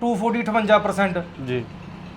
240 58% ਜੀ।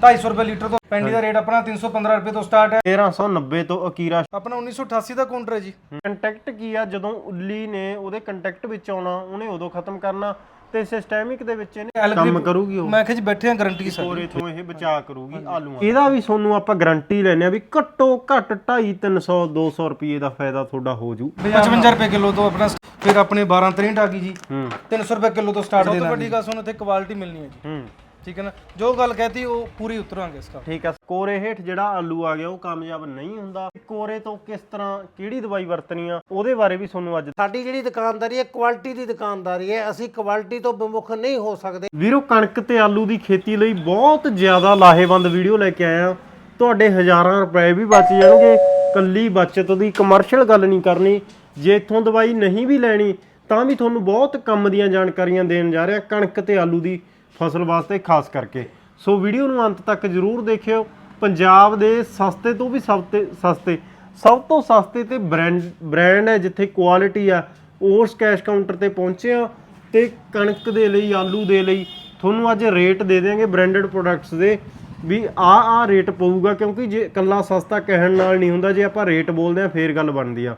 250 ਰੁਪਏ ਲੀਟਰ ਤੋਂ। ਪੈਂਡੀ ਦਾ ਰੇਟ ਆਪਣਾ 315 ਰੁਪਏ ਤੋਂ ਸਟਾਰਟ ਹੈ। 1390 ਤੋਂ ਅਕੀਰਾ। ਆਪਣਾ 1988 ਦਾ ਕਾਊਂਟਰ ਹੈ ਜੀ। ਕੰਟੈਕਟ ਕੀ ਆ? ਜਦੋਂ ਉੱਲੀ ਨੇ ਉਹਦੇ ਕੰਟੈਕਟ ਵਿੱਚ ਆਉਣਾ ਉਹਨੇ ਉਦੋਂ ਖਤਮ ਕਰਨਾ। ਤੇ ਸਿਸਟੈਮਿਕ ਦੇ ਵਿੱਚ ਇਹਨੇ ਕੰਮ ਕਰੂਗੀ ਉਹ। ਮੈਂ ਕਿਹਾ ਜੀ ਬੈਠੇ ਆ ਗਾਰੰਟੀ ਸਾਡੀ। ਹੋਰ ਇਥੋਂ ਇਹ ਬਚਾ ਕਰੂਗੀ ਆਲੂਆਂ ਇਹਦਾ ਵੀ ਤੁਹਾਨੂੰ ਆਪਾਂ ਗਾਰੰਟੀ ਲੈਨੇ ਆ ਵੀ ਘੱਟੋ ਘੱਟ 2.5 300 200 ਰੁਪਏ ਦਾ ਫਾਇਦਾ ਤੁਹਾਡਾ ਹੋ ਜੂ। 55 ਰੁਪਏ ਕਿਲੋ ਤੋਂ ਆਪਣਾ ਫਿਰ ਆਪਣੇ 12 63 ਆ ਗਈ ਜੀ। ਹੂੰ। 300 ਰੁਪਏ ਕਿਲੋ ਤੋਂ ਸਟਾਰਟ ਦੇਣਾ ਵੱਡੀ ਗੱਲ ਸੁਣੋ ਇੱਥੇ ਕੁਆਲਿਟੀ ਮਿਲਣੀ ਹੈ ਜੀ। ਹੂੰ। ਠੀਕ ਹੈ ਨਾ? ਜੋ ਗੱਲ ਕਹਤੀ ਉਹ ਪੂਰੀ ਉਤਰਾਂਗੇ ਇਸ ਦਾ ਠੀਕ ਆ ਕੋਰੇ ਹੇਠ ਜਿਹੜਾ ਆਲੂ ਆ ਗਿਆ ਉਹ ਕਾਮਯਾਬ ਨਹੀਂ ਹੁੰਦਾ। ਕੋਰੇ ਤੋਂ ਕਿਸ ਤਰ੍ਹਾਂ ਕਿਹੜੀ ਦਵਾਈ ਵਰਤਣੀ ਆ ਉਹਦੇ ਬਾਰੇ ਵੀ ਤੁਹਾਨੂੰ ਅੱਜ ਸਾਡੀ ਜਿਹੜੀ ਦੁਕਾਨਦਾਰੀ ਹੈ ਕੁਆਲਿਟੀ ਦੀ ਦੁਕਾਨਦਾਰੀ ਹੈ। ਅਸੀਂ ਕੁਆਲਿਟੀ ਤੋਂ ਵਿਮੁਖ ਨਹੀਂ ਹੋ ਸਕਦੇ। ਵੀਰੋ ਕਣਕ ਤੇ ਆਲੂ ਦੀ ਖੇਤੀ ਲਈ ਬਹੁਤ ਜ਼ਿਆਦਾ ਲਾਹੇਵੰਦ ਵੀਡੀਓ ਲੈ ਕੇ ਆਇਆ। ਤੁਹਾਡੇ ਹਜ਼ਾਰਾਂ ਰੁਪਏ ਵੀ ਬਚ ਜਾਣਗੇ। ਕੱਲੀ ਬਚਤ ਦੀ ਕਮਰਸ਼ੀਅਲ ਗੱਲ ਨਹੀਂ ਕਰਨੀ। ਜੇ ਇਥੋਂ ਦਵਾਈ ਨਹੀਂ ਵੀ ਲੈਣੀ ਤਾਂ ਵੀ ਤੁਹਾਨੂੰ ਬਹੁਤ ਕੰਮ ਦੀਆਂ ਜਾਣਕਾਰੀਆਂ ਦੇਣ ਜਾ ਰਿਹਾ ਕਣਕ ਤੇ ਆਲੂ ਦੀ। ਫਸਲ ਵਾਸਤੇ, ਖਾਸ ਕਰਕੇ। ਸੋ ਵੀਡੀਓ ਨੂੰ ਅੰਤ ਤੱਕ ਜਰੂਰ ਦੇਖਿਓ। ਪੰਜਾਬ ਦੇ ਸਸਤੇ ਤੋਂ ਵੀ ਸਭ 'ਤੇ ਸਸਤੇ, ਸਭ ਤੋਂ ਸਸਤੇ ਤੇ ਬ੍ਰਾਂਡ ਬ੍ਰਾਂਡ ਹੈ ਜਿੱਥੇ ਕੁਆਲਿਟੀ ਆ, ਉਸ ਕੈਸ਼ ਕਾਊਂਟਰ ਤੇ ਪਹੁੰਚੇ ਆ ਤੇ ਕਣਕ ਦੇ ਲਈ, ਆਲੂ ਦੇ ਲਈ ਤੁਹਾਨੂੰ ਅੱਜ ਰੇਟ ਦੇ ਦੇਵਾਂਗੇ ਬ੍ਰਾਂਡਡ ਪ੍ਰੋਡਕਟਸ ਦੇ ਵੀ ਆ ਆ ਰੇਟ ਪਊਗਾ ਕਿਉਂਕਿ ਜੇ ਕੱਲਾ ਸਸਤਾ ਕਹਿਣ ਨਾਲ ਨਹੀਂ ਹੁੰਦਾ, ਜੇ ਆਪਾਂ ਰੇਟ ਬੋਲਦੇ ਆ ਫੇਰ ਗੱਲ ਬਣਦੀ ਆ।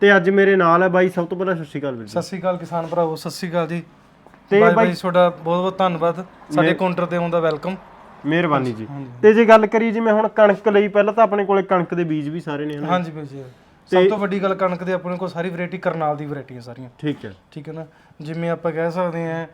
ਤੇ ਅੱਜ ਮੇਰੇ ਨਾਲ ਹੈ ਬਾਈ, ਸਭ ਤੋਂ ਪਹਿਲਾਂ ਸਤਿ ਸ਼੍ਰੀ ਅਕਾਲ ਵੀਰ ਸਤਿ ਸ਼੍ਰੀ ਅਕਾਲ ਕਿਸਾਨ ਭਰਾਵੋ, ਸਤਿ ਸ਼੍ਰੀ ਅਕਾਲ ਜੀ। ਤੇ ਬਾਈ- ਤੁਹਾਡਾ ਬਹੁਤ ਬਹੁਤ ਧੰਨਵਾਦ। ਸਾਡੇ ਕਾਊਂਟਰ ਤੇ ਆਉਣ ਦਾ ਵੈਲਕਮ ਮਿਹਰਬਾਨੀ ਜੀ। ਤੇ ਜੇ ਗੱਲ ਕਰੀ ਜਿਵੇਂ ਹੁਣ ਕਣਕ ਲਈ ਪਹਿਲਾਂ ਤਾਂ ਆਪਣੇ ਕੋਲੇ ਕਣਕ ਦੇ ਬੀਜ ਵੀ ਸਾਰੇ ਨੇ ਹਾਂਜੀ ਬਾਈ ਜੀ। ਸਭ ਤੋਂ ਵੱਡੀ ਗੱਲ ਕਣਕ ਦੇ ਆਪਣੇ ਕੋਲ ਸਾਰੀ ਵੈਰਾਈਟੀ ਕਰਨਾਲ ਦੀ ਵੈਰਾਈਟੀ ਹੈ ਸਾਰੀਆਂ। ਠੀਕ ਹੈ। ਠੀਕ ਹੈ ਨਾ? ਜਿਵੇਂ ਆਪਾਂ ਕਹਿ ਸਕਦੇ ਹਾਂ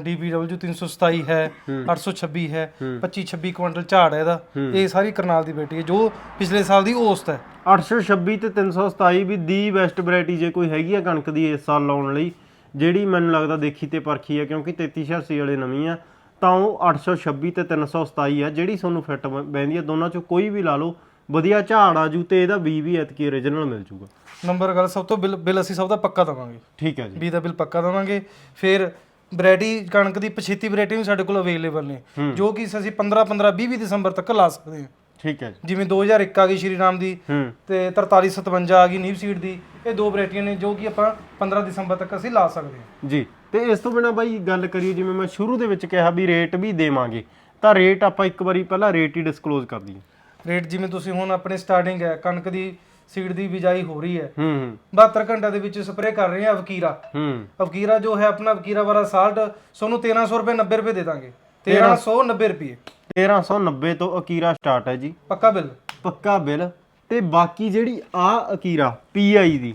DBW 327 ਹੈ 826 ਹੈ 25 26 ਕੁਇੰਟਲ ਝਾੜ ਹੈ ਇਹਦਾ। ਇਹ ਸਾਰੀ ਕਰਨਾਲ ਦੀ ਵੈਰਾਈਟੀ ਹੈ ਜੋ ਪਿਛਲੇ ਸਾਲ ਦੀ ਔਸਤ ਹੈ। 826 ਤੇ 327 ਵੀ ਦੀ ਬੈਸਟ ਵੈਰਾਈਟੀ ਜੇ ਕੋਈ ਹੈਗੀ ਆ ਕਣਕ ਦੀ ਇਸ ਸਾਲ ਲਾਉਣ ਲਈ ਜਿਹੜੀ ਮੈਨੂੰ ਲੱਗਦਾ ਦੇਖੀ ਤੇ ਪਰਖੀ ਹੈ ਕਿਉਂਕਿ 3386 ਵਾਲੇ ਨਵੀਂ ਆ ਤਾਂ ਉਹ 826 ਤੇ 327 ਆ ਜਿਹੜੀ ਤੁਹਾਨੂੰ ਫਿੱਟ ਬੈਂਦੀ ਆ ਦੋਨਾਂ ਚੋਂ ਕੋਈ ਵੀ ਲਾ ਲਓ ਵਧੀਆ ਝਾੜ ਆ ਜੂ ਤੇ ਇਹਦਾ ਬੀ ਵੀ ਐਤਕੀ origignal ਮਿਲ ਜੂਗਾ। ਨੰਬਰ ਗੱਲ ਸਭ ਤੋਂ ਬਿੱਲ ਬਿੱਲ ਅਸੀਂ ਸਭ ਦਾ ਪੱਕਾ ਦਵਾਂਗੇ। ਠੀਕ ਹੈ ਜੀ। ਬੀ ਦਾ ਬਿੱਲ ਪੱਕਾ ਦਵਾਂਗੇ। ਫਿਰ ਵੈਰਾਈਟੀ ਕਣਕ ਦੀ ਪਛੇਤੀ ਵੈਰਾਈਟੀ ਵੀ ਸਾਡੇ ਕੋਲ ਅਵੇਲੇਬਲ ਨੇ। ਜੋ ਕਿ ਅਸੀਂ 15 15 20 20 ਦਸੰਬਰ ਤੱਕ ਲਾ ਸਕਦੇ ਹਾਂ। ਠੀਕ ਹੈ ਜੀ। ਜਿਵੇਂ 2001 ਆ ਗਈ ਸ਼੍ਰੀ ਰਾਮ ਦੀ ਹੂੰ। ਤੇ 4357 ਆ ਗਈ ਨੀਵ ਸੀਡ ਦੀ ਇਹ ਦੋ ਵੈਰਾਈਟੀਆਂ ਨੇ ਜੋ ਕਿ ਆਪਾਂ 15 ਦਸੰਬਰ ਤੱਕ ਅਸੀਂ ਲਾ ਸਕਦੇ ਹਾਂ। ਜੀ ਤੇ ਇਸ ਤੋਂ ਬਿਨਾ ਬਾਈ ਗੱਲ ਕਰੀਏ ਜਿਵੇਂ ਮੈਂ ਸ਼ੁਰੂ ਦੇ ਵਿੱਚ ਕਿਹਾ ਵੀ ਰੇਟ ਵੀ ਦੇਵਾਂਗੇ ਤਾਂ ਰੇਟ ਆਪਾਂ ਇੱਕ ਵਾਰੀ ਪਹਿਲਾਂ ਰੇਟ ਹੀ ਡਿਸਕਲੋਜ਼ ਕਰ ਦਈਏ। ਰੇਟ ਜਿਵੇਂ ਤੁਸੀਂ ਹੁਣ ਆਪਣੇ ਸਟਾਰਟਿੰਗ ਹੈ ਕਣਕ ਦੀ ਸੀਡ ਦੀ ਬਿਜਾਈ ਹੋ ਰਹੀ ਹੈ। ਹੂੰ ਹੂੰ। 72 ਘੰਟਿਆਂ ਦੇ ਵਿੱਚ ਸਪਰੇਅ ਕਰ ਰਹੇ ਹਾਂ ਅਵਕੀਰਾ। ਹੂੰ। ਅਵਕੀਰਾ ਜੋ ਹੈ ਆਪਣਾ ਅਵਕੀਰਾ ਵਾਲਾ ਸਾਲਟ ਤੁਹਾਨੂੰ 1300 ਰੁਪਏ 90 ਰੁਪਏ ਦੇ ਦਾਂਗੇ। 1390 ਰੁਪਏ। 1390 ਤੋਂ ਅਕੀਰਾ ਸਟਾਰਟ ਹੈ ਜੀ। ਪੱਕਾ ਬਿੱਲ? ਪੱਕਾ ਬਿੱਲ। ਤੇ ਬਾਕੀ ਜਿਹੜੀ ਆ ਅਕੀਰਾ ਪੀਆਈ ਦੀ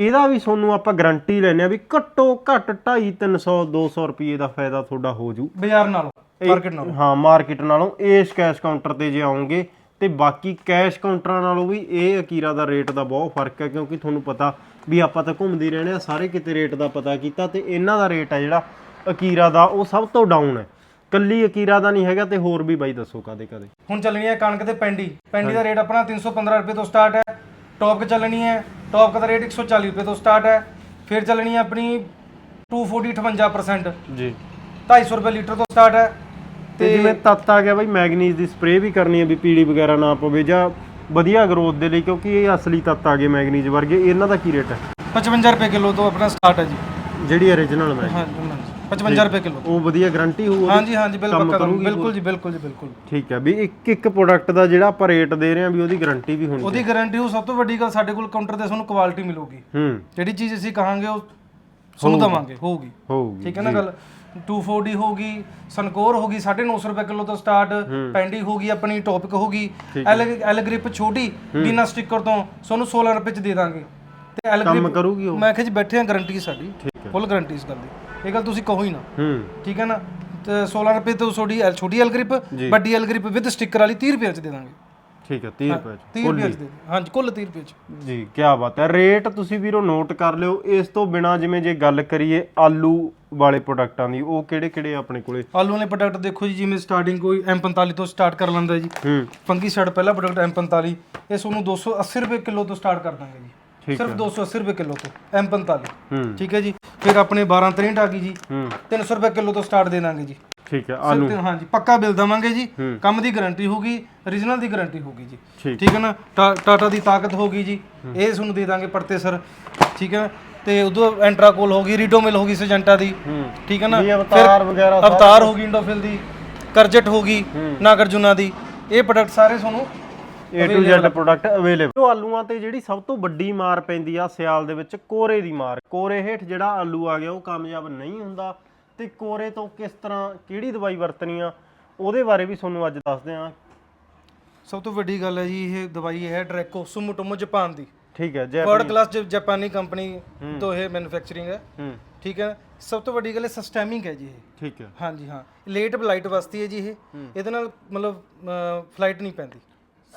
ਇਹਦਾ ਵੀ ਤੁਹਾਨੂੰ ਆਪਾਂ ਗਾਰੰਟੀ ਲੈਨੇ ਆ ਵੀ ਘੱਟੋ ਘੱਟ 2.5 300 200 ਰੁਪਏ ਦਾ ਫਾਇਦਾ ਤੁਹਾਡਾ ਹੋ ਜੂ। ਬਾਜ਼ਾਰ ਨਾਲੋਂ ਮਾਰਕੀਟ ਨਾਲੋਂ। ਹਾਂ ਮਾਰਕੀਟ ਨਾਲੋਂ ਇਸ ਕੈਸ਼ ਕਾਊਂਟਰ ਤੇ ਜੇ ਆਉਂਗੇ ਤੇ ਬਾਕੀ ਕੈਸ਼ ਕਾਊਂਟਰਾਂ ਨਾਲੋਂ ਵੀ ਇਹ ਅਕੀਰਾ ਦਾ ਰੇਟ ਦਾ ਬਹੁਤ ਫ਼ਰਕ ਹੈ ਕਿਉਂਕਿ ਤੁਹਾਨੂੰ ਪਤਾ ਵੀ ਆਪਾਂ ਤਾਂ ਘੁੰਮਦੇ ਰਹਿੰਦੇ ਆ ਸਾਰੇ ਕਿਤੇ ਰੇਟ ਦਾ ਪਤਾ ਕੀਤਾ ਤੇ ਇਹਨਾਂ ਦਾ ਰੇਟ ਹੈ ਜਿਹੜਾ ਅਕੀਰਾ ਦਾ ਉਹ ਸਭ ਤੋਂ ਡਾਊਨ ਹੈ। ਕੱਲੀ ਅਕੀਰਾ ਦਾ ਨਹੀਂ ਹੈਗਾ ਤੇ ਹੋਰ ਵੀ ਬਾਈ ਦੱਸੋ ਕਦੇ ਕਦੇ ਹੁਣ ਚੱਲਣੀ ਹੈ ਕਣਕ ਤੇ ਪੈਂਡੀ। ਪੈਂਡੀ ਦਾ ਰੇਟ ਆਪਣਾ 315 ਰੁਪਏ ਤੋਂ ਸਟਾਰਟ ਹੈ। ਟੌਪ ਚੱਲਣੀ ਹੈ। ਟੌਪ ਦਾ ਰੇਟ 140 ਰੁਪਏ ਤੋਂ ਸਟਾਰਟ ਹੈ। ਫਿਰ ਚੱਲਣੀ ਹੈ ਆਪਣੀ 240 58% ਜੀ। 250 ਰੁਪਏ ਲੀਟਰ ਤੋਂ ਸਟਾਰਟ ਹੈ। ਤੇ ਜਿਵੇਂ ਤੱਤ ਆ ਗਿਆ ਬਾਈ ਮੈਗਨੀਜ਼ ਦੀ ਸਪਰੇਅ ਵੀ ਕਰਨੀ ਹੈ ਵੀ ਪੀੜੀ ਵਗੈਰਾ ਨਾ ਪਵੇ ਜਾਂ ਵਧੀਆ ਗਰੋਥ ਦੇ ਲਈ ਕਿਉਂਕਿ ਇਹ ਅਸਲੀ ਤੱਤ ਆ ਗਏ ਮੈਗਨੀਜ਼ ਵਰਗੇ। ਇਹਨਾਂ ਦਾ ਕੀ ਰੇਟ ਹੈ? 55 ਰੁਪਏ ਕਿਲੋ ਤੋਂ ਆਪਣਾ ਸਟਾਰਟ ਹੈ ਜੀ। ਜਿਹੜੀ origignal ਮੈਗ। ਹਾਂ 55 ਰੁਪਏ ਕਿਲੋ। ਉਹ ਵਧੀਆ ਗਾਰੰਟੀ ਹੋਊ ਉਹਦੀ? ਹਾਂਜੀ ਹਾਂਜੀ ਬਿਲ ਕੰਮ ਪੱਕਾ ਕਰੂਗੀ ਬਿਲਕੁਲ ਜੀ ਬਿਲਕੁਲ ਜੀ ਬਿਲਕੁਲ। ਠੀਕ ਹੈ ਵੀ ਇੱਕ ਇੱਕ ਪ੍ਰੋਡਕਟ ਦਾ ਜਿਹੜਾ ਆਪਾਂ ਰੇਟ ਦੇ ਰਹੇ ਹਾਂ ਵੀ ਉਹਦੀ ਗਾਰੰਟੀ ਵੀ ਹੋਣੀ ਉਹਦੀ ਗਾਰੰਟੀ ਉਹ ਸਭ ਤੋਂ ਵੱਡੀ ਗੱਲ ਸਾਡੇ ਕੋਲ ਕਾਊਂਟਰ ਤੇ ਤੁਹਾਨੂੰ ਕੁਆਲਿਟੀ ਮਿਲੂਗੀ। ਹੂੰ। ਜਿਹੜੀ ਚੀਜ਼ ਅਸੀਂ ਕਹਾਂਗੇ ਉਹ ਤੁਹਾਨੂੰ ਦਵਾਂਗੇ ਹੋਊਗੀ। ਹੋਊਗੀ ਠੀਕ ਹੈ ਨਾ ਗੱਲ? 240 ਹੋਗੀ ਸਨਕੋਰ ਹੋਗੀ 950 ਰੁਪਏ ਕਿਲੋ ਤੋਂ ਸਟਾਰਟ ਪੈਂਡੀ ਹੋਗੀ ਆਪਣੀ ਟੌਪਿਕ ਹੋਗੀ ਐਲ ਐਲ ਗ੍ਰਿਪ ਛੋਟੀ ਬਿਨਾ ਸਟicker ਤੋਂ ਤੁਹਾਨੂੰ 16 ਰੁਪਏ ਚ ਦੇ ਦਾਂਗੇ। ਤੇ ਐਲ ਕੰਮ ਗ੍ਰਿਪ ਕਰੂਗੀ ਉਹ? ਮੈਂ ਕਿਹਾ ਜੀ ਬੈਠੇ ਆ ਗਾਰੰਟੀ ਸਾਡੀ। ਠੀਕ ਹੈ। ਫੁੱਲ ਗਾਰੰਟੀ ਇਸ ਗੱਲ ਦੀ। ਇਹ ਗੱਲ ਤੁਸੀਂ ਕਹੋ ਹੀ ਨਾ। ਹੂੰ। ਠੀਕ ਹੈ ਨਾ? ਤੇ 16 ਰੁਪਏ ਤੋਂ ਛੋਟੀ ਐਲ ਛੋਟੀ ਐਲ ਗ੍ਰਿਪ ਵੱਡੀ ਐਲ ਗ੍ਰਿਪ ਵਿਦ ਸਟicker ਵਾਲੀ 30 ਰੁਪਏ ਚ ਦੇ ਦਾਂਗੇ। ਠੀਕ ਹੈ 30 ਰੁਪਏ ਚ 30 ਰੁਪਏ ਚ ਦੇ ਹਾਂਜੀ ਕੁੱਲ 30 ਰੁਪਏ ਚ। ਜੀ ਕੀ ਬਾਤ ਹੈ। ਰੇਟ ਤੁਸੀਂ ਵੀਰੋ ਨੋਟ ਕਰ ਲਿਓ। ਇਸ ਤੋਂ ਬਿਨਾ ਜਿਵੇਂ ਜੇ ਗੱਲ ਕਰੀਏ ਆਲੂ ਵਾਲੇ ਪ੍ਰੋਡਕਟਾਂ ਦੀ ਉਹ ਕਿਹੜੇ ਕਿਹੜੇ ਆਪਣੇ ਕੋਲੇ? ਆਲੂ ਵਾਲੇ ਪ੍ਰੋਡਕਟ ਦੇਖੋ ਜੀ ਜਿਵੇਂ ਸਟਾਰਟਿੰਗ ਕੋਈ M45 ਤੋਂ ਸਟਾਰਟ ਕਰ ਲੈਂਦਾ ਜੀ। ਹੂੰ। ਫੰਗੀ ਸਾਈਡ ਪਹਿਲਾ ਪ੍ਰੋਡਕਟ M45 ਇਹ ਤੁਹਾਨੂੰ 280 ਰੁਪਏ ਕਿਲੋ ਤੋਂ ਸਟਾਰਟ ਕਰ ਦਾਂਗੇ ਜੀ। ਸਿਰਫ 280 ਰੁਪਏ ਕਿਲੋ ਤੋਂ M45 ਹੂੰ। ਠੀਕ ਹੈ ਜੀ? ਫਿਰ ਆਪਣੇ 12 63 ਆ ਗਈ ਜੀ। ਹੂੰ। 300 ਰੁਪਏ ਕਿਲੋ ਤੋਂ ਸਟਾਰਟ ਦੇ ਦਾਂਗੇ ਜੀ। ਠੀਕ ਹੈ ਆਲੂ। ਸਿਰਫ ਹਾਂਜੀ ਪੱਕਾ ਬਿੱਲ ਦਵਾਂਗੇ ਜੀ। ਕੰਮ ਦੀ ਗਾਰੰਟੀ ਹੋਗੀ origignal ਦੀ ਗਾਰੰਟੀ ਹੋਗੀ ਜੀ। ਠੀਕ। ਹੈ ਨਾ? ਟਾਟਾ ਦੀ ਤਾਕਤ ਹੋਗੀ ਜੀ। ਇਹ ਤੁਹਾਨੂੰ ਦੇ ਦਾਂਗੇ ਪੜਤੇ ਸਰ। ਠੀਕ ਹੈ ਤੇ ਉਦੋਂ ਐਂਟਰਾਕੋਲ ਹੋ ਗਈ ਰੀਡੋਮਿਲ ਹੋ ਗਈ ਸਜੈਂਟਾ ਦੀ। ਠੀਕ ਹੈ ਨਾ? ਵੀ ਅਵਤਾਰ ਵਗੈਰਾ ਸਾਰਾ ਅਵਤਾਰ ਹੋ ਗਈ ਇੰਡੋਫਿਲ ਦੀ। ਕਰਜਟ ਹੋ ਗਈ ਨਾਗਰਜੁਨਾ ਦੀ। ਇਹ ਪ੍ਰੋਡਕਟ ਸਾਰੇ ਤੁਹਾਨੂੰ A to Z product available ਆਲੂਆਂ ਤੇ ਜਿਹੜੀ ਸਭ ਤੋਂ ਵੱਡੀ ਮਾਰ ਪੈਂਦੀ ਆ ਸਿਆਲ ਦੇ ਵਿੱਚ ਕੋਰੇ ਦੀ ਮਾਰ। ਕੋਰੇ ਹੇਠ ਜਿਹੜਾ ਆਲੂ ਆ ਗਿਆ ਉਹ ਕਾਮਯਾਬ ਨਹੀਂ ਹੁੰਦਾ। ਤੇ ਕੋਰੇ ਤੋਂ ਕਿਸ ਤਰ੍ਹਾਂ ਕਿਹੜੀ ਦਵਾਈ ਵਰਤਣੀ ਆ ਉਹਦੇ ਬਾਰੇ ਵੀ ਤੁਹਾਨੂੰ ਅੱਜ ਦੱਸਦੇ ਆ। ਸਭ ਤੋਂ ਵੱਡੀ ਗੱਲ ਹੈ ਜੀ ਇਹ ਦਵਾਈ ਹੈ ਡਰੈਕੋ ਸੁਮੋਟੋਮੋ ਜਾਪਾਨ ਦੀ। ਠੀਕ ਹੈ ਜੈ ਵਰਲਡ ਕਲਾਸ ਜਾਪਾਨੀ ਕੰਪਨੀ ਤੋਂ ਇਹ ਮੈਨੂਫੈਕਚਰਿੰਗ ਹੈ। ਹੂੰ। ਠੀਕ ਹੈ। ਸਭ ਤੋਂ ਵੱਡੀ ਗੱਲ ਹੈ ਸਿਸਟੈਮਿਕ ਹੈ ਜੀ ਇਹ। ਠੀਕ ਹੈ। ਹਾਂਜੀ ਹਾਂ। ਲੇਟ ਬਲਾਈਟ ਵਾਸਤੇ ਹੈ ਜੀ ਇਹ। ਇਹਦੇ ਨਾਲ ਮਤਲਬ ਫਲਾਈਟ ਨਹੀਂ ਪੈਂਦੀ।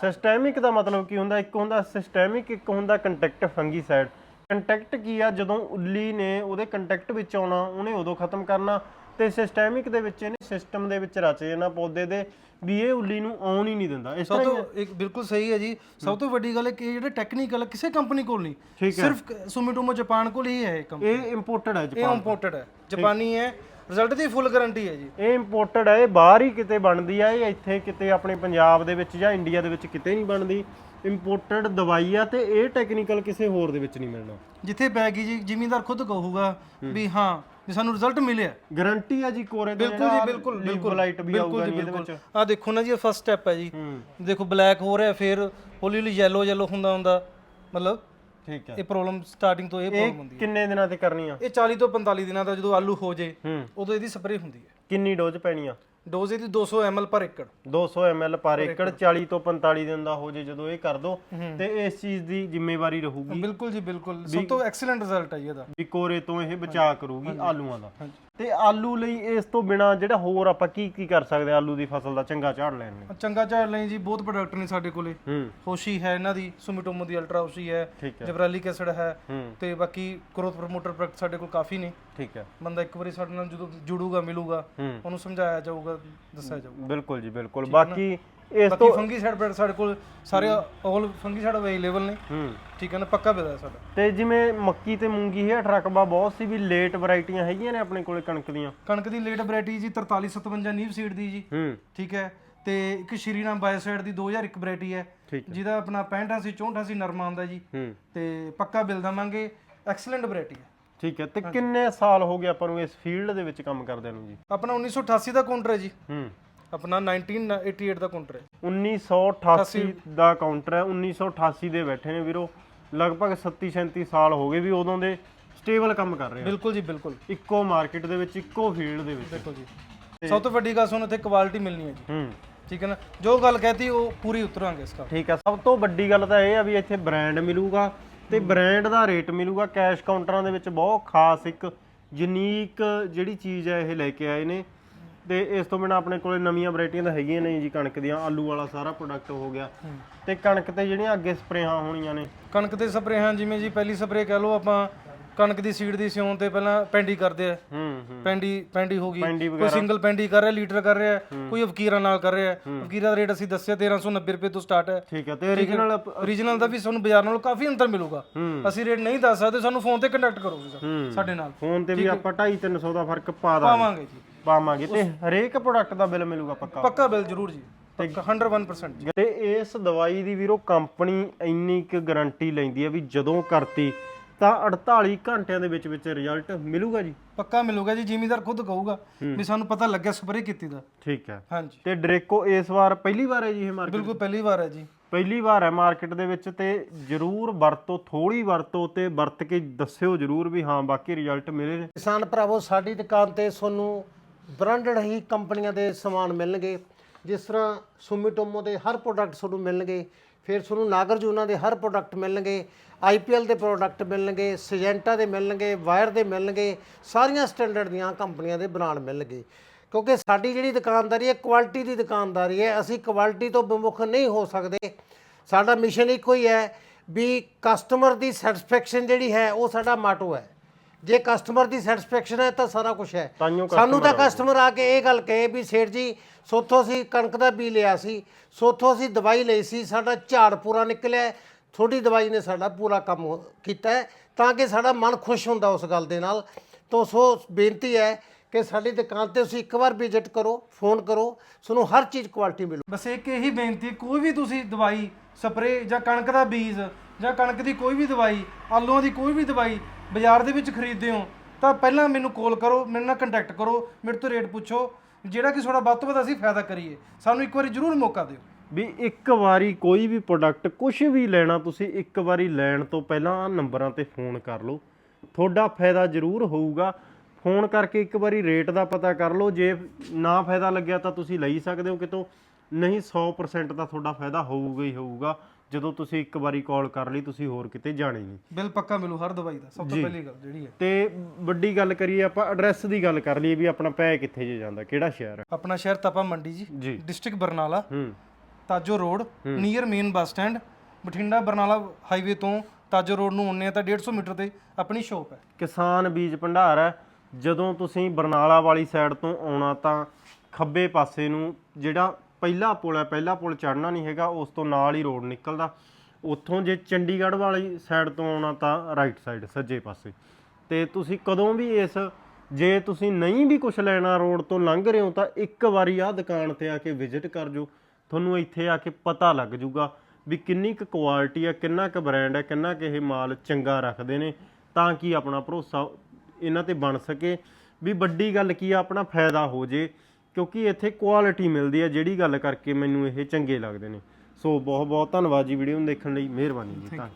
ਸਿਸਟੈਮਿਕ ਦਾ ਮਤਲਬ ਕੀ ਹੁੰਦਾ? ਇੱਕ ਹੁੰਦਾ ਸਿਸਟੈਮਿਕ ਇੱਕ ਹੁੰਦਾ ਕੰਟੈਕਟ ਫੰਗੀਸਾਈਡ ਕੰਟੈਕਟ ਕੀ ਆ? ਜਦੋਂ ਉੱਲੀ ਨੇ ਉਹਦੇ ਕੰਟੈਕਟ ਵਿੱਚ ਆਉਣਾ ਉਹਨੇ ਉਦੋਂ ਖਤਮ ਕਰਨਾ। ਤੇ ਸਿਸਟੈਮਿਕ ਦੇ ਵਿੱਚ ਇਹਨੇ ਸਿਸਟਮ ਦੇ ਵਿੱਚ ਰਚ ਜਾਣਾ ਪੌਦੇ ਦੇ ਵੀ ਇਹ ਉੱਲੀ ਨੂੰ ਆਉਣ ਹੀ ਨਹੀਂ ਦਿੰਦਾ। ਇਸ ਸਭ ਤੋਂ ਇੱਕ ਬਿਲਕੁਲ ਸਹੀ ਹੈ ਜੀ। ਸਭ ਤੋਂ ਵੱਡੀ ਗੱਲ ਹੈ ਕਿ ਇਹ ਜਿਹੜੇ ਟੈਕਨੀਕਲ ਕਿਸੇ ਕੰਪਨੀ ਕੋਲ ਨਹੀਂ। ਸਿਰਫ ਸੁਮੀਟੋਮੋ ਜਾਪਾਨ ਕੋਲ ਹੀ ਹੈ ਇਹ ਕੰਪਨੀ ਇਹ ਇੰਪੋਰਟਡ ਹੈ ਇਹ ਜਾਪਾਨ ਇੰਪੋਰਟਡ ਹੈ। ਜਾਪਾਨੀ ਹੈ ਰਿਜ਼ਲਟ ਦੀ ਫੁੱਲ ਗਾਰੰਟੀ ਹੈ ਜੀ। ਇਹ ਇੰਪੋਰਟਡ ਹੈ ਇਹ ਬਾਹਰ ਹੀ ਕਿਤੇ ਬਣਦੀ ਆ ਇਹ ਇੱਥੇ ਕਿਤੇ ਆਪਣੇ ਪੰਜਾਬ ਦੇ ਵਿੱਚ ਜਾਂ ਇੰਡੀਆ ਦੇ ਵਿੱਚ ਕਿਤੇ ਨਹੀਂ ਬਣਦੀ। ਇੰਪੋਰਟਡ ਦਵਾਈ ਆ ਤੇ ਇਹ ਟੈਕਨੀਕਲ ਕਿਸੇ ਹੋਰ ਦੇ ਵਿੱਚ ਨਹੀਂ ਮਿਲਣਾ। ਜਿੱਥੇ ਪੈ ਗਈ ਜੀ ਜ਼ਿਮੀਂਦਾਰ ਖੁਦ ਕਹੂਗਾ ਵੀ ਹਾਂ ਵੀ ਸਾਨੂੰ ਰਿਜ਼ਲਟ ਮਿਲਿਆ। ਗਾਰੰਟੀ ਆ ਜੀ ਕੋਰੇ ਦੇ ਬਿਲਕੁਲ ਜੀ ਬਿਲਕੁਲ ਬਿਲਕੁਲ ਲਾਈਟ ਵੀ ਆਊਗਾ ਜੀ ਇਹਦੇ ਵਿੱਚ। ਆ ਦੇਖੋ ਨਾ ਜੀ ਇਹ ਫਸਟ ਸਟੈਪ ਹੈ ਜੀ। ਦੇਖੋ ਬਲੈਕ ਹੋ ਰਿਹਾ ਫਿਰ ਹੌਲੀ ਹੌਲੀ ਯੈਲੋ ਯੈਲੋ ਹੁੰਦਾ ਹੁੰਦਾ ਮਤਲਬ ਠੀਕ ਹੈ। ਇਹ ਪ੍ਰੋਬਲਮ ਸਟਾਰਟਿੰਗ ਤੋਂ ਇਹ ਪ੍ਰੋਬਲਮ ਹੁੰਦੀ ਹੈ। ਕਿੰਨੇ ਦਿਨਾਂ ਤੇ ਕਰਨੀ ਆ? ਇਹ 40 ਤੋਂ 45 ਦਿਨਾਂ ਦਾ ਜਦੋਂ ਆਲੂ ਹੋ ਜੇ ਹੂੰ। ਉਦੋਂ ਇਹਦੀ ਸਪਰੇਅ ਹੁੰਦੀ ਹੈ। ਕਿੰਨੀ ਡੋਜ਼ ਪੈਣੀ ਆ? ਡੋਜ਼ ਇਹਦੀ 200 ml ਪਰ ਏਕੜ। 200 ml ਪਰ ਏਕੜ 40 ਤੋਂ 45 ਦਿਨ ਦਾ ਹੋ ਜੇ ਜਦੋਂ ਇਹ ਕਰ ਦੋ ਤੇ ਇਸ ਚੀਜ਼ ਦੀ ਜ਼ਿੰਮੇਵਾਰੀ ਰਹੂਗੀ। ਬਿਲਕੁਲ ਜੀ ਬਿਲਕੁਲ। ਸਭ ਤੋਂ ਐਕਸਲੈਂਟ ਰਿਜ਼ਲਟ ਹੈ ਜੀ ਇਹਦਾ। ਵੀ ਕੋਰੇ ਤੋਂ ਇਹ ਬਚਾ ਕਰੂਗੀ ਆਲੂਆਂ ਦਾ। ਤੇ ਆਲੂ ਲਈ ਇਸ ਤੋਂ ਬਿਨਾ ਜਿਹੜਾ ਹੋਰ ਆਪਾਂ ਕੀ ਕੀ ਕਰ ਸਕਦੇ ਆ ਆਲੂ ਦੀ ਫਸਲ ਦਾ ਚੰਗਾ ਝਾੜ ਲੈਣ ਲਈ? ਚੰਗਾ ਝਾੜ ਲਈ ਜੀ ਬਹੁਤ ਪ੍ਰੋਡਕਟ ਨੇ ਸਾਡੇ ਕੋਲੇ। ਹੂੰ। ਹੋਸ਼ੀ ਹੈ ਇਹਨਾਂ ਦੀ ਸੁਮਿਟੋਮੋ ਦੀ ਅਲਟਰਾ ਹੋਸ਼ੀ ਹੈ ਠੀਕ ਹੈ। ਜਬਰਾਲਿਕ ਐਸਿਡ ਹੈ ਹੂੰ। ਤੇ ਬਾਕੀ ਗਰੋਥ ਪ੍ਰਮੋਟਰ ਪ੍ਰੋਡਕਟ ਸਾਡੇ ਕੋਲ ਕਾਫੀ ਨੇ। ਠੀਕ ਹੈ। ਬੰਦਾ ਇੱਕ ਵਾਰੀ ਸਾਡੇ ਨਾਲ ਜਦੋਂ ਜੁੜੂਗਾ ਮਿਲੂਗਾ ਹੂੰ। ਉਹਨੂੰ ਸਮਝਾਇਆ ਜਾਊਗਾ ਦੱਸਿਆ ਜਾਊਗਾ। ਬਿਲਕੁਲ ਜੀ ਬਿਲਕੁਲ। ਬਾਕੀ ਇਸ ਬਾਕੀ ਫੰਗੀ ਸਾਈਡ ਪ੍ਰੋਡਕਟ ਸਾਡੇ ਕੋਲ ਸਾਰੇ ਆਲ ਫੰਗੀ ਸਾਈਡ ਅਵੇਲੇਬਲ ਨੇ। ਹੂੰ। ਠੀਕ ਹੈ ਨਾ ਪੱਕਾ ਬਿਜ਼ਨਸ ਸਾਡਾ। ਤੇ ਜਿਵੇਂ ਮੱਕੀ ਤੇ ਮੂੰਗੀ ਹੇਠ ਰਕਬਾ ਬਹੁਤ ਸੀ ਵੀ ਲੇਟ ਵੈਰਾਈਟੀਆਂ ਹੈਗੀਆਂ ਨੇ ਆਪਣੇ ਕੋਲੇ ਕਣਕ ਦੀਆਂ। ਕਣਕ ਦੀ ਲੇਟ ਵੈਰਾਈਟੀ ਜੀ 4357 ਨੀਵ ਸੀਡ ਦੀ ਜੀ। ਹੂੰ। ਠੀਕ ਹੈ ਤੇ ਇੱਕ ਸ਼੍ਰੀਰਾਮ ਬਾਇਓਸਾਈਡ ਦੀ 2001 ਵੈਰਾਈਟੀ ਹੈ। ਠੀਕ ਜਿਹਦਾ ਆਪਣਾ 65 64 ਨਰਮਾ ਆਉਂਦਾ ਜੀ। ਹੂੰ। ਤੇ ਪੱਕਾ ਬਿੱਲ ਦਵਾਂਗੇ ਐਕਸਲੈਂਟ ਵੈਰਾਈਟੀ ਹੈ। ਠੀਕ ਹੈ ਤੇ ਕਿੰਨੇ ਸਾਲ ਹੋ ਗਏ ਆਪਾਂ ਨੂੰ ਇਸ ਫੀਲਡ ਦੇ ਵਿੱਚ ਕੰਮ ਕਰਦਿਆਂ ਨੂੰ ਜੀ? ਆਪਣਾ 1988 ਦਾ ਕਾਊਂਟਰ ਹੈ ਜੀ। ਹੂੰ। ਆਪਣਾ 1988 ਦਾ ਕਾਊਂਟਰ ਹੈ। 1988 ਦਾ ਕਾਊਂਟਰ ਹੈ। 1988 ਦੇ ਬੈਠੇ ਨੇ ਵੀਰੋ। ਲਗਭਗ 37 37 ਸਾਲ ਹੋ ਗਏ ਵੀ ਉਦੋਂ ਦੇ ਸਟੇਬਲ ਕੰਮ ਕਰ ਰਹੇ ਆ। ਬਿਲਕੁਲ ਜੀ ਬਿਲਕੁਲ। ਇੱਕੋ ਮਾਰਕੀਟ ਦੇ ਵਿੱਚ ਇੱਕੋ ਫੀਲਡ ਦੇ ਵਿੱਚ। ਦੇਖੋ ਜੀ। ਸਭ ਤੋਂ ਵੱਡੀ ਗੱਲ ਸਾਨੂੰ ਇੱਥੇ ਕੁਆਲਿਟੀ ਮਿਲਣੀ ਹੈ ਜੀ। ਹੂੰ। ਠੀਕ ਹੈ ਨਾ? ਜੋ ਗੱਲ ਕਹਤੀ ਉਹ ਪੂਰੀ ਉਤਰਾਂਗੇ ਇਸ ਦਾ ਠੀਕ ਹੈ। ਸਭ ਤੋਂ ਵੱਡੀ ਗੱਲ ਤਾਂ ਇਹ ਆ ਵੀ ਇੱਥੇ ਬ੍ਰਾਂਡ ਮਿਲੂਗਾ ਤੇ ਬ੍ਰਾਂਡ ਦਾ ਰੇਟ ਮਿਲੂਗਾ। ਕੈਸ਼ ਕਾਊਂਟਰਾਂ ਦੇ ਵਿੱਚ ਬਹੁਤ ਖਾਸ ਇੱਕ ਯੂਨੀਕ ਜਿਹੜੀ ਚੀਜ਼ ਹੈ ਇਹ ਲੈ ਕੇ ਆਏ ਨੇ। ਤੇ ਇਸ ਤੋਂ ਬਿਨਾ ਆਪਣੇ ਕੋਲੇ ਨਵੀਆਂ ਵੈਰਾਈਟੀਆਂ ਤਾਂ ਹੈਗੀਆਂ ਨੇ ਜੀ ਕਣਕ ਦੀਆਂ ਆਲੂ ਵਾਲਾ ਸਾਰਾ ਪ੍ਰੋਡਕਟ ਹੋ ਗਿਆ। ਤੇ ਕਣਕ ਤੇ ਜਿਹੜੀਆਂ ਅੱਗੇ ਸਪਰੇਹਾਂ ਹੋਣੀਆਂ ਨੇ। ਕਣਕ ਤੇ ਸਪਰੇਹਾਂ ਜਿਵੇਂ ਜੀ ਪਹਿਲੀ ਸਪਰੇਅ ਕਹਿ ਲਓ ਆਪਾਂ ਕਣਕ ਦੀ ਸੀਡ ਦੀ ਸਿਉਣ ਤੇ ਪਹਿਲਾਂ ਪੈਂਡੀ ਕਰਦੇ ਆ। ਪੈਂਡੀ ਪੈਂਡੀ ਹੋ ਗਈ। ਕੋਈ ਸਿੰਗਲ ਪੈਂਡੀ ਕਰ ਰਿਹਾ ਲੀਟਰ ਕਰ ਰਿਹਾ ਕੋਈ ਅਫਕੀਰਾ ਨਾਲ ਕਰ ਰਿਹਾ। ਅਫਕੀਰਾ ਦਾ ਰੇਟ ਅਸੀਂ ਦੱਸਿਆ 1390 ਰੁਪਏ ਤੋਂ ਸਟਾਰਟ ਹੈ। ਠੀਕ ਹੈ ਤੇ origignal ਓਰੀਜਨਲ ਦਾ ਵੀ ਤੁਹਾਨੂੰ ਬਾਜ਼ਾਰ ਨਾਲੋਂ ਕਾਫੀ ਅੰਤਰ ਮਿਲੂਗਾ। ਅਸੀਂ ਰੇਟ ਨਹੀਂ ਦੱਸ ਸਕਦੇ ਸਾਨੂੰ ਫੋਨ ਤੇ ਕੰਟੈਕਟ ਕਰੋ ਜੀ ਹੂੰ। ਸਾਡੇ ਨਾਲ। ਫੋਨ ਤੇ ਵੀ ਆਪਾਂ 2.5 300 ਦਾ ਫ਼ਰਕ ਪਾ ਦਾਂਗੇ। ਪਾਵਾਂਗੇ ਜੀ। ਪਾਵਾਂਗੇ ਤੇ ਹਰੇਕ ਪ੍ਰੋਡਕਟ ਦਾ ਬਿੱਲ ਮਿਲੂਗਾ ਪੱਕਾ। ਪੱਕਾ ਬਿੱਲ ਜ਼ਰੂਰ ਜੀ। ਪੱਕਾ 101% ਜੀ। ਤੇ ਇਸ ਦਵਾਈ ਦੀ ਵੀਰੋ ਕੰਪਨੀ ਇੰਨੀ ਕੁ ਗਾਰੰਟੀ ਲੈਂਦੀ ਹੈ ਵੀ ਜਦੋਂ ਕਰਤੀ ਤਾਂ 48 ਘੰਟਿਆਂ ਦੇ ਵਿੱਚ ਵਿੱਚ ਰਿਜ਼ਲਟ ਮਿਲੂਗਾ ਜੀ। ਪੱਕਾ ਮਿਲੂਗਾ ਜੀ ਜ਼ਿਮੀਦਾਰ ਖੁਦ ਕਹੂਗਾ ਵੀ ਸਾਨੂੰ ਪਤਾ ਲੱਗਿਆ ਸਪਰੇਅ ਕੀਤੀ ਦਾ। ਠੀਕ ਹੈ। ਹਾਂਜੀ। ਤੇ ਡਰੇਕੋ ਇਸ ਵਾਰ ਪਹਿਲੀ ਵਾਰ ਹੈ ਜੀ ਇਹ ਮਾਰਕੀਟ ਬਿਲਕੁਲ ਪਹਿਲੀ ਵਾਰ ਹੈ ਜੀ। ਪਹਿਲੀ ਵਾਰ ਹੈ ਮਾਰਕੀਟ ਦੇ ਵਿੱਚ ਤੇ ਜਰੂਰ ਵਰਤੋ ਥੋੜੀ ਵਰਤੋ ਤੇ ਵਰਤ ਕੇ ਦੱਸਿਓ ਜਰੂਰ ਵੀ ਹਾਂ ਬਾਕੀ ਰਿਜ਼ਲਟ ਮਿਲੇ ਨੇ। ਕਿਸਾਨ ਭਰਾਵੋ ਸਾਡੀ ਦੁਕਾਨ ਤੇ ਤੁਹਾਨੂੰ ਬ੍ਰਾਂਡਡ ਹੀ ਕੰਪਨੀਆਂ ਦੇ ਸਮਾਨ ਮਿਲਣਗੇ। ਜਿਸ ਤਰ੍ਹਾਂ ਸੁਮੀਟੋਮੋ ਦੇ ਹਰ ਪ੍ਰੋਡਕਟ ਤੁਹਾਨੂੰ ਮਿਲਣਗੇ। ਫਿਰ ਤੁਹਾਨੂੰ ਨਾਗਰਜੁਨਾ ਦੇ ਹਰ ਪ੍ਰੋਡਕਟ ਮਿਲਣਗੇ। ਆਈਪੀਐਲ ਦੇ ਪ੍ਰੋਡਕਟ ਮਿਲਣਗੇ। ਸਜੈਂਟਾ ਦੇ ਮਿਲਣਗੇ। ਵਾਇਰ ਦੇ ਮਿਲਣਗੇ। ਸਾਰੀਆਂ ਸਟੈਂਡਰਡ ਦੀਆਂ ਕੰਪਨੀਆਂ ਦੇ ਬ੍ਰਾਂਡ ਮਿਲਣਗੇ। ਕਿਉਂਕਿ ਸਾਡੀ ਜਿਹੜੀ ਦੁਕਾਨਦਾਰੀ ਹੈ ਕੁਆਲਿਟੀ ਦੀ ਦੁਕਾਨਦਾਰੀ ਹੈ। ਅਸੀਂ ਕੁਆਲਿਟੀ ਤੋਂ ਵਿਮੁਖ ਨਹੀਂ ਹੋ ਸਕਦੇ। ਸਾਡਾ ਮਿਸ਼ਨ ਇੱਕੋ ਹੀ ਹੈ ਵੀ ਕਸਟਮਰ ਦੀ ਸੈਟੀਸਫੈਕਸ਼ਨ ਜਿਹੜੀ ਹੈ, ਉਹ ਸਾਡਾ ਮਾਟੋ ਹੈ। ਜੇ ਕਸਟਮਰ ਦੀ ਸੈਟੀਸਫੈਕਸ਼ਨ ਹੈ ਤਾਂ ਸਾਰਾ ਕੁਝ ਹੈ। ਤਾਂਹੀਓ ਸਾਨੂੰ ਤਾਂ ਕਸਟਮਰ ਆ ਕੇ ਇਹ ਗੱਲ ਕਹੇ ਵੀ ਸੇਠ ਜੀ ਸੋਥੋਂ ਅਸੀਂ ਕਣਕ ਦਾ ਬੀ ਲਿਆ ਸੀ ਸੋਥੋਂ ਅਸੀਂ ਦਵਾਈ ਲਈ ਸੀ ਸਾਡਾ ਝਾੜ ਪੂਰਾ ਨਿਕਲਿਆ ਹੈ, ਤੁਹਾਡੀ ਦਵਾਈ ਨੇ ਸਾਡਾ ਪੂਰਾ ਕੰਮ ਹੋ- ਕੀਤਾ ਹੈ, ਤਾਂ ਕਿ ਸਾਡਾ ਮਨ ਖੁਸ਼ ਹੁੰਦਾ ਉਸ ਗੱਲ ਦੇ ਨਾਲ। ਤੋਂ ਸੋ ਬੇਨਤੀ ਹੈ ਕਿ ਸਾਡੀ ਦੁਕਾਨ ਤੇ ਤੁਸੀਂ ਇੱਕ ਵਾਰ ਵਿਜ਼ਿਟ ਕਰੋ ਫੋਨ ਕਰੋ ਤੁਹਾਨੂੰ ਹਰ ਚੀਜ਼ ਕੁਆਲਿਟੀ ਮਿਲੂ। ਬਸ ਇੱਕ ਇਹੀ ਬੇਨਤੀ ਕੋਈ ਵੀ ਤੁਸੀਂ ਦਵਾਈ ਸਪਰੇਅ ਜਾਂ ਕਣਕ ਦਾ ਬੀਜ ਜਾਂ ਕਣਕ ਦੀ ਕੋਈ ਵੀ ਦਵਾਈ ਆਲੂਆਂ ਦੀ ਕੋਈ ਵੀ ਦਵਾਈ ਬਾਜ਼ਾਰ ਦੇ ਵਿੱਚ ਖਰੀਦਦੇ ਹੋ, ਤਾਂ ਪਹਿਲਾਂ ਮੈਨੂੰ ਕਾਲ ਕਰੋ, ਮੇਰੇ ਨਾਲ ਕੰਟੈਕਟ ਕਰੋ, ਮੇਰੇ ਤੋਂ ਰੇਟ ਪੁੱਛੋ, ਜਿਹੜਾ ਕਿ ਤੁਹਾਡਾ ਵੱਧ ਤੋਂ ਵੱਧ ਅਸੀਂ ਫਾਇਦਾ ਕਰੀਏ। ਸਾਨੂੰ ਇੱਕ ਵਾਰੀ ਜ਼ਰੂਰ ਮੌਕਾ ਦਿਓ। ਵੀ ਇੱਕ ਵਾਰੀ ਕੋਈ ਵੀ ਪ੍ਰੋਡਕਟ ਕੁਝ ਵੀ ਲੈਣਾ, ਤੁਸੀਂ ਇੱਕ ਵਾਰੀ ਲੈਣ ਤੋਂ ਪਹਿਲਾਂ ਆਹ ਨੰਬਰਾਂ ਤੇ ਫੋਨ ਕਰ ਲਓ। ਤੁਹਾਡਾ ਫਾਇਦਾ ਜ਼ਰੂਰ ਹੋਊਗਾ। ਫੋਨ ਕਰਕੇ ਇੱਕ ਵਾਰੀ ਰੇਟ ਦਾ ਪਤਾ ਕਰ ਲਓ। ਜੇ ਨਾ ਫਾਇਦਾ ਲੱਗਿਆ ਤਾਂ ਤੁਸੀਂ ਲਈ ਸਕਦੇ ਹੋ ਕਿਤੋਂ। ਨਹੀਂ 100% ਤਾਂ ਤੁਹਾਡਾ ਫਾਇਦਾ ਹੋਊਗਾ ਹੀ ਹੋਊਗਾ। ਜਦੋਂ ਤੁਸੀਂ ਇੱਕ ਵਾਰੀ ਕਾਲ ਕਰ ਲਈ ਤੁਸੀਂ ਹੋਰ ਕਿਤੇ ਜਾਣੇ ਨਹੀਂ। ਬਿੱਲ ਪੱਕਾ ਮਿਲੂ ਹਰ ਦਵਾਈ ਦਾ ਸਭ ਤੋਂ ਪਹਿਲੀ ਗੱਲ ਜਿਹੜੀ ਹੈ। ਤੇ ਵੱਡੀ ਗੱਲ ਕਰੀਏ ਆਪਾਂ ਐਡਰੈਸ ਦੀ ਗੱਲ ਕਰ ਲਈਏ ਵੀ ਆਪਣਾ ਪੈ ਕਿੱਥੇ ਜੇ ਜਾਂਦਾ ਕਿਹੜਾ ਸ਼ਹਿਰ ਹੈ। ਆਪਣਾ ਸ਼ਹਿਰ ਤਪਾ ਮੰਡੀ ਜੀ ਜੀ। ਡਿਸਟ੍ਰਿਕਟ ਬਰਨਾਲਾ ਹੂੰ। Tajo road near main bus stand Bathinda Barnala highway ਤੋਂ ਤਾਜੋ ਰੋਡ ਨੂੰ ਆਉਂਦੇ ਆ ਤਾਂ 150 ਮੀਟਰ ਤੇ ਆਪਣੀ ਸ਼ੋਪ ਹੈ। ਕਿਸਾਨ ਬੀਜ ਭੰਡਾਰ ਹੈ। ਜਦੋਂ ਤੁਸੀਂ ਬਰਨਾਲਾ ਵਾਲੀ ਸਾਈਡ ਤੋਂ ਆਉਣਾ ਤਾਂ ਖੱਬੇ ਪਾਸੇ ਨੂੰ ਜਿਹੜਾ ਪਹਿਲਾ ਪੁਲ ਹੈ, ਪਹਿਲਾ ਪੁਲ ਚੜਨਾ ਨਹੀਂ ਹੈਗਾ, ਉਸ ਤੋਂ ਨਾਲ ਹੀ ਰੋਡ ਨਿਕਲਦਾ। ਉੱਥੋਂ ਜੇ ਚੰਡੀਗੜ੍ਹ ਵਾਲੀ ਸਾਈਡ ਤੋਂ ਆਉਣਾ ਤਾਂ ਰਾਈਟ ਸਾਈਡ ਸੱਜੇ ਪਾਸੇ। ਤੇ ਤੁਸੀਂ ਕਦੋਂ ਵੀ ਇਸ, ਜੇ ਤੁਸੀਂ ਨਹੀਂ ਵੀ ਕੁਝ ਲੈਣਾ ਰੋਡ ਤੋਂ ਲੰਘ ਰਹੇ ਹੋ, ਤਾਂ ਇੱਕ ਵਾਰੀ ਆਹ ਦੁਕਾਨ ਤੇ ਆ ਕੇ ਵਿਜ਼ਿਟ ਕਰ ਜੋ ਤੁਹਾਨੂੰ ਇੱਥੇ ਆ ਕੇ ਪਤਾ ਲੱਗ ਜਾਊਗਾ ਵੀ ਕਿੰਨੀ ਕੁ ਕੁਆਲਿਟੀ ਹੈ, ਕਿੰਨਾ ਕੁ ਬ੍ਰਾਂਡ ਹੈ, ਕਿੰਨਾ ਕੁ ਇਹ ਮਾਲ ਚੰਗਾ ਰੱਖਦੇ ਨੇ, ਤਾਂ ਕਿ ਆਪਣਾ ਭਰੋਸਾ ਇਹਨਾਂ ਤੇ ਬਣ ਸਕੇ। ਵੀ ਵੱਡੀ ਗੱਲ ਕੀ ਆ, ਆਪਣਾ ਫਾਇਦਾ ਹੋ ਜੇ। ਕਿਉਂਕਿ ਇੱਥੇ ਕੁਆਲਿਟੀ ਮਿਲਦੀ ਹੈ ਜਿਹੜੀ ਗੱਲ ਕਰਕੇ ਮੈਨੂੰ ਇਹ ਚੰਗੇ ਲੱਗਦੇ ਨੇ। ਸੋ ਬਹੁਤ ਬਹੁਤ ਧੰਨਵਾਦ ਜੀ ਵੀਡੀਓ ਨੂੰ ਦੇਖਣ ਲਈ ਮਿਹਰਬਾਨੀ ਜੀ ਧੰਨ